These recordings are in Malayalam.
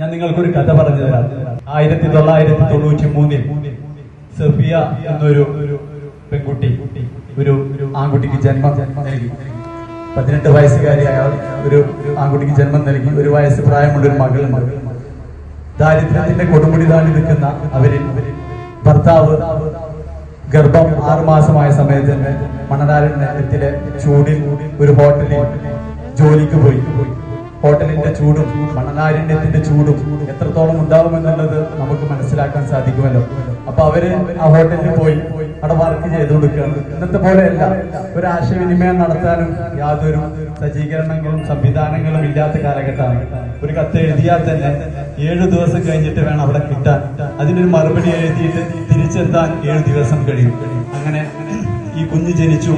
ഞാൻ നിങ്ങൾക്കൊരു കഥ പറഞ്ഞു തരാം. ആയിരത്തി തൊള്ളായിരത്തി തൊണ്ണൂറ്റി മൂന്നിൽ സഫിയ എന്നൊരു പെൺകുട്ടി ഒരു ആൺകുട്ടിക്ക് ജന്മം നൽകി. പതിനെട്ട് വയസ്സുകാരിയായ ഒരു ആൺകുട്ടിക്ക് ജന്മം നൽകി. ഒരു വയസ്സ് പ്രായമുള്ള ഒരു മകളുണ്ട് ദാരിദ്ര്യത്തിന്റെ കൊടുമുടി താണ്ടി നിൽക്കുന്ന അവരിൽ ഭർത്താവ് ഗർഭം ആറുമാസമായ സമയത്ത് നഗരത്തിലെ ചൂടിൽ ഒരു ഹോട്ടലിൽ ജോലിക്ക് പോയി. ഹോട്ടലിന്റെ ചൂടും മണനാരണ്യത്തിന്റെ ചൂടും എത്രത്തോളം ഉണ്ടാവുമെന്നുള്ളത് നമുക്ക് മനസ്സിലാക്കാൻ സാധിക്കുമല്ലോ. അപ്പൊ അവർ ആ ഹോട്ടലിൽ പോയി അവിടെ വർക്ക് ചെയ്തു കൊടുക്കുകയാണ്. ഇന്നത്തെ പോലെയല്ല. ഒരു ആശയവിനിമയം നടത്താനും യാതൊരു സജ്ജീകരണങ്ങളും സംവിധാനങ്ങളും ഇല്ലാത്ത കാലഘട്ടമാണ്. ഒരു കത്ത് എഴുതിയാൽ തന്നെ ഏഴു ദിവസം കഴിഞ്ഞിട്ട് വേണം അവിടെ കിട്ടാൻ. അതിനൊരു മറുപടി എഴുതിയിട്ട് തിരിച്ചെത്താൻ ഏഴു ദിവസം കഴിയും. അങ്ങനെ ഈ കുഞ്ഞ് ജനിച്ചു.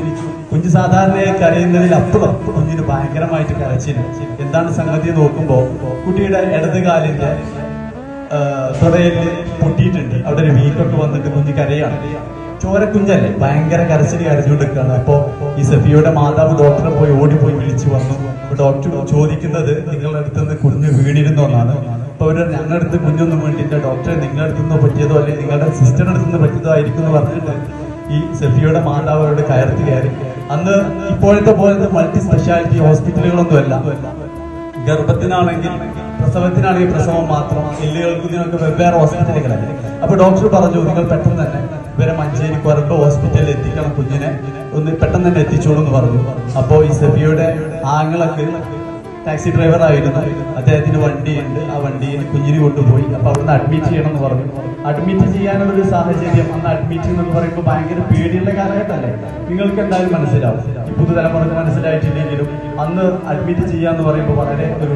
കുഞ്ഞ് സാധാരണയായി കരയുന്നതിൽ അപ്പുറം. കുഞ്ഞിന് ഭയങ്കരമായിട്ട് കരച്ചിന് എന്താണ് സംഗതി നോക്കുമ്പോ കുട്ടിയുടെ ഇടത് കാലിന്റെ തുടയിൽ പൊട്ടിയിട്ടുണ്ട്. അവിടെ ഒരു വീക്കൊക്കെ വന്നിട്ട് കുഞ്ഞ് കരയാണ്. ചോരക്കുഞ്ഞല്ലേ? ഭയങ്കര കരച്ചിൽ കരഞ്ഞുകൊണ്ടിരിക്കുകയാണ് അപ്പോ ഈ സഫിയുടെ മാതാവ് ഡോക്ടറെ പോയി ഓടിപ്പോയി വിളിച്ചു വന്നു. ഡോക്ടർ ചോദിക്കുന്നത് നിങ്ങളുടെ അടുത്ത് നിന്ന് കുഞ്ഞ് വീണിരുന്നു എന്നാണ്. അപ്പൊ അവർ ഞങ്ങളുടെ അടുത്ത് കുഞ്ഞൊന്നും വേണ്ടിയിട്ട് ഡോക്ടറെ നിങ്ങളുടെ അടുത്ത് പറ്റിയതോ അല്ലെങ്കിൽ നിങ്ങളുടെ സിസ്റ്ററുടെ അടുത്ത് നിന്ന് പറ്റിയതോ ആയിരിക്കും എന്ന് പറഞ്ഞിട്ട് ഈ സഫിയുടെ മാതാവ് അവരുടെ കയർത്ത് കയറി. അന്ന് ഇപ്പോഴത്തെ പോലത്തെ മൾട്ടി സ്പെഷ്യാലിറ്റി ഹോസ്പിറ്റലുകളൊന്നുമല്ല. ഗർഭത്തിനാണെങ്കിൽ പ്രസവത്തിനാണെങ്കിൽ പ്രസവം മാത്രം എല്ലുകൾക്കും ഇതിനൊക്കെ വെവ്വേറെ ഹോസ്പിറ്റലുകളല്ലേ. അപ്പൊ ഡോക്ടർ പറഞ്ഞു നിങ്ങൾ പെട്ടെന്ന് തന്നെ ഇവരെ മഞ്ചേരി കൊരമ്പ് ഹോസ്പിറ്റലിൽ എത്തിക്കണം കുഞ്ഞിനെ. ഒന്ന് പെട്ടെന്ന് തന്നെ എത്തിച്ചോളൂ എന്ന് പറഞ്ഞു. അപ്പോ ഈ സെബിയുടെ ആങ്ങളൊക്കെ ടാക്സി ഡ്രൈവറായിരുന്നു. അദ്ദേഹത്തിന് വണ്ടിയുണ്ട്. ആ വണ്ടിയിൽ കുഞ്ഞിരി കൊണ്ടുപോയി. അപ്പൊ അവിടുന്ന് അഡ്മിറ്റ് ചെയ്യണം എന്ന് പറഞ്ഞു. അഡ്മിറ്റ് ചെയ്യാനുള്ളൊരു സാഹചര്യം അന്ന് അഡ്മിറ്റ് എന്ന് പറയുമ്പോൾ ഭയങ്കര പേടിയുള്ള കാലഘട്ടമല്ലേ? നിങ്ങൾക്ക് എന്തായാലും മനസ്സിലാവും. പുതുതലമുറക്ക് മനസ്സിലായിട്ടില്ലെങ്കിലും അന്ന് അഡ്മിറ്റ് ചെയ്യാന്ന് പറയുമ്പോൾ വളരെ ഒരു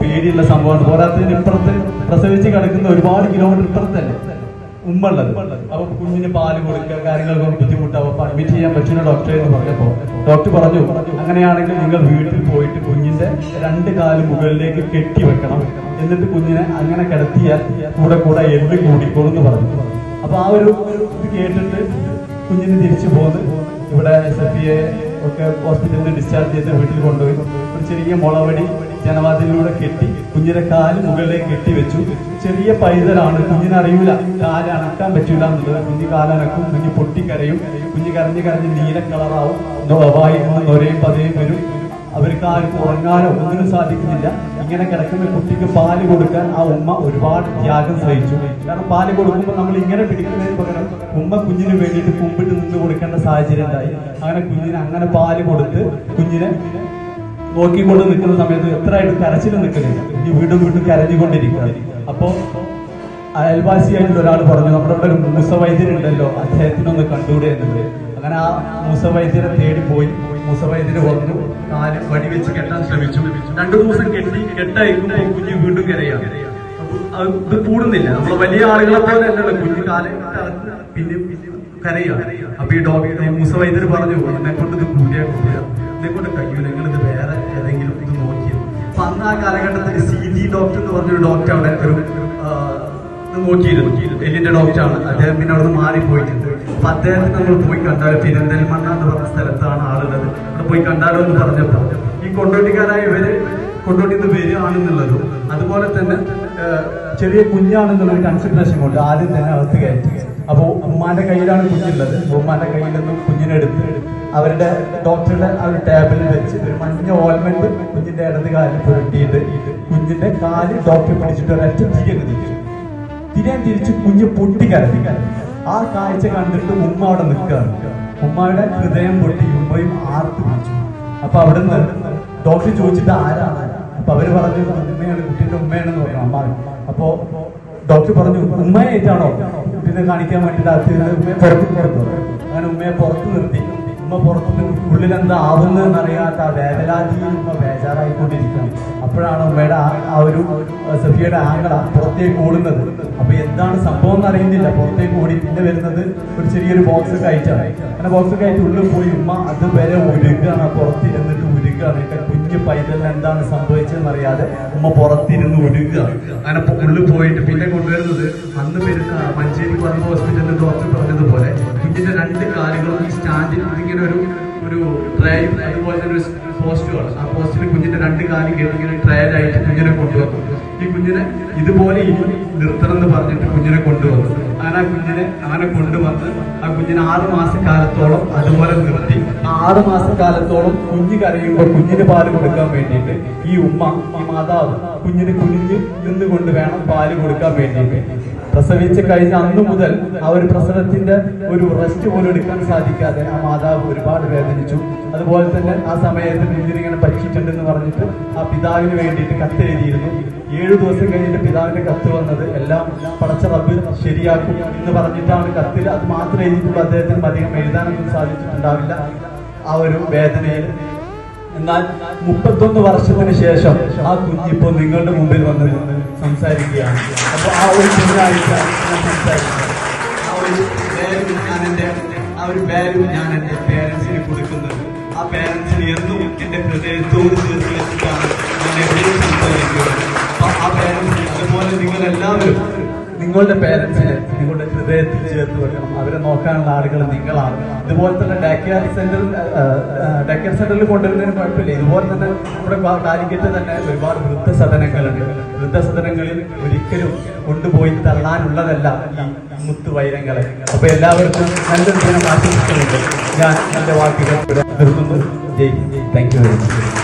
പേടിയുള്ള സംഭവമാണ്. പോരാത്തതിന് ഇപ്പുറത്ത് പ്രസവിച്ച് കിടക്കുന്ന ഒരുപാട് കിലോമീറ്റർ ഇപ്പുറത്തല്ലേ? ഉമ്മ ഉള്ളത് അപ്പൊ കുഞ്ഞിന് പാൽ കൊടുക്കുക കാര്യങ്ങൾക്ക് ബുദ്ധിമുട്ടാവും. അഡ്മിറ്റ് ചെയ്യാൻ പറ്റുന്ന ഡോക്ടറെ എന്ന് പറഞ്ഞപ്പോ ഡോക്ടർ പറഞ്ഞു അങ്ങനെയാണെങ്കിൽ നിങ്ങൾ വീട്ടിൽ പോയിട്ട് കുഞ്ഞിന്റെ രണ്ട് കാൽ മുകളിലേക്ക് കെട്ടി വെക്കണം. എന്നിട്ട് കുഞ്ഞിനെ അങ്ങനെ കിടത്തിയാൽ കൂടെ കൂടെ എല്ല് കൂടിക്കോളും എന്ന് പറഞ്ഞു. അപ്പൊ ആ ഒരു കേട്ടിട്ട് കുഞ്ഞിന് തിരിച്ചു പോന്ന് ഇവിടെ സഫിയെ ഒക്കെ ഹോസ്പിറ്റലിൽ നിന്ന് ഡിസ്ചാർജ് ചെയ്ത് വീട്ടിൽ കൊണ്ടുപോയി. ഒരു ചെറിയ മുളവടി ജനവാതിലൂടെ കെട്ടി കുഞ്ഞിന്റെ കാൽ മുകളിലേക്ക് കെട്ടി വെച്ചു. ചെറിയ പൈതലാണ് കുഞ്ഞിനെ അറിയൂല കാൽ അണക്കാൻ പറ്റൂല എന്നുള്ളത്. കുഞ്ഞ് കാലനക്കും കുഞ്ഞ് പൊട്ടിക്കരയും കുഞ്ഞ് കരഞ്ഞ് കരഞ്ഞ് നീല കളറാവും. വായി നൊരയും പതയും വരും. അവർക്ക് ആർക്കും ഉറങ്ങാനോ ഒന്നിനും സാധിക്കുന്നില്ല. ഇങ്ങനെ കിടക്കുന്ന കുട്ടിക്ക് പാൽ കൊടുക്കാൻ ആ ഉമ്മ ഒരുപാട് ത്യാഗം സഹിച്ചു. കാരണം പാൽ കൊടുക്കുമ്പോൾ നമ്മൾ ഇങ്ങനെ പിടിക്കുന്നതിന് പകരം ഉമ്മ കുഞ്ഞിന് വേണ്ടിയിട്ട് കുമ്പിട്ട് നിന്ന് കൊടുക്കേണ്ട സാഹചര്യം ഉണ്ടായി അങ്ങനെ കുഞ്ഞിന് അങ്ങനെ പാൽ കൊടുത്ത് കുഞ്ഞിനെ നോക്കിക്കൊണ്ട് നിൽക്കുന്ന സമയത്ത് എത്രയായിട്ട് കരച്ചിൽ നിൽക്കുന്നില്ല. ഈ വീണ്ടും വീണ്ടും കരഞ്ഞുകൊണ്ടിരിക്കുക അപ്പോൾ അയൽവാസിയായിട്ടുള്ള ഒരാൾ പറഞ്ഞു നമ്മുടെ ഇവിടെ ഒരു മൂസ വൈദ്യരുണ്ടല്ലോ അദ്ദേഹത്തിനൊന്ന് കണ്ടുകൂടെ എന്നുള്ളത് അങ്ങനെ ആ മൂസ വൈദ്യരെ തേടി പോയി. മൂസ വൈദ്യര് വന്നു. കാൽ വെച്ച് കെട്ടാൻ ശ്രമിച്ചു. രണ്ടു ദിവസം കെട്ടി കെട്ടയക്കുമ്പോൾ കുഞ്ഞ് വീണ്ടും കരയാണ് അത് കൂടുന്നില്ല. നമ്മൾ വലിയ ആളുകളെ പോലെ അല്ലല്ലോ കുഞ്ഞ് കാൽ പിന്നെ കരയാ അപ്പൊ ഈ ഡോക്ടർ മൂസ വൈദ്യര് പറഞ്ഞു എന്നെ കൊണ്ട് ഇത് കൂടിയ എന്നെ കൊണ്ട് കഴിയൂല. നിങ്ങൾ ഇത് വേറെ ഏതെങ്കിലും ഇത് നോക്കിയത് അപ്പൊ അന്ന് ആ കാലഘട്ടത്തിൽ സി ജി ഡോക്ടർ എന്ന് പറഞ്ഞൊരു ഡോക്ടർ അവിടെ ഒരു നോക്കിയിരുന്നു. എല്ലിന്റെ ഡോക്ടറാണ്. അദ്ദേഹം പിന്നെ അവിടെ നിന്ന് മാറിപ്പോയിട്ടുണ്ട് അപ്പൊ അദ്ദേഹത്തിന് നമ്മൾ പോയി കണ്ടാൽ പെരിന്തൽമണ്ണ എന്ന് പറഞ്ഞ സ്ഥലത്താണ് ആളുള്ളത്. അവിടെ പോയി കണ്ടാലോ എന്ന് പറഞ്ഞപ്പോ ഈ കൊണ്ടോട്ടിക്കാരായ ഇവർ കൊണ്ടോട്ടിന്ന് വരികയാണെന്നുള്ളതും അതുപോലെ തന്നെ ചെറിയ കുഞ്ഞാണെന്നുള്ള ഒരു കൺസിഡറേഷൻ കൊണ്ട് ആദ്യം തന്നെ അകത്ത് കയറ്റി. അപ്പോ ഉമ്മാന്റെ കയ്യിലാണ് കുഞ്ഞുള്ളത്. ഉമ്മാന്റെ കയ്യിൽ നിന്നും കുഞ്ഞിനെടുത്ത് അവരുടെ ഡോക്ടറുടെ ആ ഒരു ടേബിളിൽ വെച്ച് ഒരു മഞ്ഞ ഓൽമെന്റ് കുഞ്ഞിന്റെ ഇടത് കാലിൽ പുരട്ടിയിട്ട് കുഞ്ഞിന്റെ കാൽ ഡോക്ടർ പിടിച്ചിട്ട് ഒരൊറ്റ തിരികെ തിരിച്ചു തിരിയാൻ തിരിച്ച് കുഞ്ഞ് പൊട്ടിക്കരഞ്ഞു ആ കാഴ്ച കണ്ടിട്ട് ഉമ്മ അവിടെ നിൽക്കുകയാണ്. ഉമ്മയുടെ ഹൃദയം പൊട്ടി ഉമ്മയും ആർത്ത് പിടിച്ചു അപ്പൊ അവിടെ നിന്ന് ഡോക്ടർ ചോദിച്ചിട്ട് ആരാണ്? അപ്പൊ അവർ പറഞ്ഞു ഉമ്മയാണ് കുട്ടിയുടെ ഉമ്മയാണെന്ന് പറഞ്ഞു അമ്മ. അപ്പോ ഡോക്ടർ പറഞ്ഞു ഉമ്മയായിട്ടാണോ കുട്ടീനെ കാണിക്കാൻ വേണ്ടിട്ട് അത് പുറത്ത് പുറത്തു അങ്ങനെ ഉമ്മയെ പുറത്ത് നിർത്തി. ഉമ്മ പുറത്ത് ഉള്ളിൽ എന്താ ആവുന്നതെന്ന് അറിയാത്ത ആ വേവലാതിയിൽ ഉമ്മ ബേജാറായിക്കൊണ്ടിരിക്കുന്നത് അപ്പോഴാണ് ഉമ്മയുടെ ആ- ഒരു സഫിയുടെ ആംഗള പുറത്തേക്ക് ഓടുന്നത്. അപ്പൊ എന്താണ് സംഭവം എന്ന് അറിയുന്നില്ല. പുറത്തേക്ക് ഓടി പിന്നെ വരുന്നത് ഒരു ചെറിയൊരു ബോക്സ് കയറ്റാണ് അങ്ങനെ ബോക്സ് കയറ്റി ഉള്ളിൽ പോയി ഉമ്മ അതുവരെ ഉരുകാണ്. പുറത്തിരുന്നിട്ട് ഉരുകാണ്. കുഞ്ഞു പൈതലിന് എന്താണ് സംഭവിച്ചതെന്ന് അറിയാതെ ഉമ്മ പുറത്തിരുന്ന് ഒടുക്കുക അങ്ങനെ ഉള്ളിൽ പോയിട്ട് പിന്നെ കൊണ്ടുവരുന്നത് അന്ന് വരുന്ന മഞ്ചേരി പറമ്പ് ഹോസ്പിറ്റലിൽ ഡോക്ടർ പറഞ്ഞതുപോലെ കുഞ്ഞിന്റെ രണ്ട് കാലുകളും ഈ സ്റ്റാൻഡിൽ ഇങ്ങനെ ഒരു ഒരു ഡ്രൈവ് അതുപോലെ തന്നെ ഒരു പോസ്റ്റുകൾ ആ പോസ്റ്റിൽ കുഞ്ഞിന്റെ രണ്ട് കാലി ഇങ്ങനെ ട്രയൽ ആയിട്ട് കുഞ്ഞിനെ കൊണ്ടുവന്നു. ഈ കുഞ്ഞിനെ ഇതുപോലെ നിർത്തണം എന്ന് പറഞ്ഞിട്ട് കുഞ്ഞിനെ കൊണ്ടുവന്നു. അങ്ങനെ ആ കുഞ്ഞിനെ അങ്ങനെ കൊണ്ടുവന്ന് ആ കുഞ്ഞിനെ ആറ് മാസക്കാലത്തോളം അതുപോലെ നിർത്തി. ആ ആറ് മാസക്കാലത്തോളം കുഞ്ഞ് കരയുമ്പോൾ കുഞ്ഞിന് പാൽ കൊടുക്കാൻ വേണ്ടിയിട്ട് ഈ ഉമ്മ ഈ മാതാവ് കുഞ്ഞിന് കുഞ്ഞിന് നിന്നുകൊണ്ട് വേണം പാൽ കൊടുക്കാൻ വേണ്ടിയിട്ട്. പ്രസവിച്ച് കഴിഞ്ഞ അന്ന് മുതൽ ആ ഒരു പ്രസവത്തിന്റെ ഒരു റെസ്റ്റ് പോലും എടുക്കാൻ സാധിക്കാതെ ആ മാതാവ് ഒരുപാട് വേദനിച്ചു. അതുപോലെ തന്നെ ആ സമയത്ത് കുഞ്ഞിനിങ്ങനെ പറ്റിയിട്ടുണ്ടെന്ന് പറഞ്ഞിട്ട് ആ പിതാവിന് വേണ്ടിയിട്ട് കത്തെഴുതിയിരുന്നു. ഏഴു ദിവസം കഴിഞ്ഞിട്ട് പിതാവിന്റെ കത്ത് വന്നത് എല്ലാം പടച്ച റബ്ബ് ശരിയാക്കും എന്ന് പറഞ്ഞിട്ടാണ് കത്തിൽ. അത് മാത്രമേ എഴുതിയിട്ടുള്ളൂ അദ്ദേഹത്തിന് അധികം എഴുതാനൊന്നും സാധിച്ചിട്ടുണ്ടാവില്ല. ആ ഒരു വേദനയിൽ എന്നാൽ മുപ്പത്തൊന്ന് വർഷത്തിന് ശേഷം ആ കുഞ്ഞിപ്പോ നിങ്ങളുടെ മുമ്പിൽ വന്ന് സംസാരിക്കുകയാണ്. അപ്പൊ ആ ഒരു ഞാൻ സംസാരിക്കുന്നത് ആ ഒരു ആ ഒരു വാല്യൂ ഞാൻ ആ എന്നും ഹൃദയത്തോട് ചേർത്ത് വെച്ചിട്ടാണ് ഞാൻ എവിടെയും സംസാരിക്കുന്നത്. ആ പേരൻസ് അതുപോലെ നിങ്ങൾ എല്ലാവരും നിങ്ങളുടെ പേരൻസിന് നിങ്ങളുടെ ഹൃദയത്തിൽ ചേർത്ത് വെക്കണം. അവരെ നോക്കാനുള്ള ആളുകൾ നിങ്ങളാണ്. ഇതുപോലെ തന്നെ ഡാക്കിയാർ സെന്ററിൽ ഡേക്കെയർ സെന്ററിൽ കൊണ്ടുവരുന്നതിന് കുഴപ്പമില്ല. ഇതുപോലെ തന്നെ നമ്മുടെ കാലിക്കറ്റ് തന്നെ ഒരുപാട് വൃദ്ധസദനങ്ങളുണ്ട്. വൃദ്ധസദനങ്ങളിൽ ഒരിക്കലും കൊണ്ടുപോയി തള്ളാനുള്ളതല്ല ഈ മുത്തുവൈരങ്ങളെ അപ്പൊ എല്ലാവർക്കും നല്ലൊരു ദിനം ആശംസിക്കുന്നുണ്ട്. ഞാൻ എന്റെ വാക്കുകൾ നിർത്തുന്നു. ജയ് താങ്ക് യു വെരി മച്ച്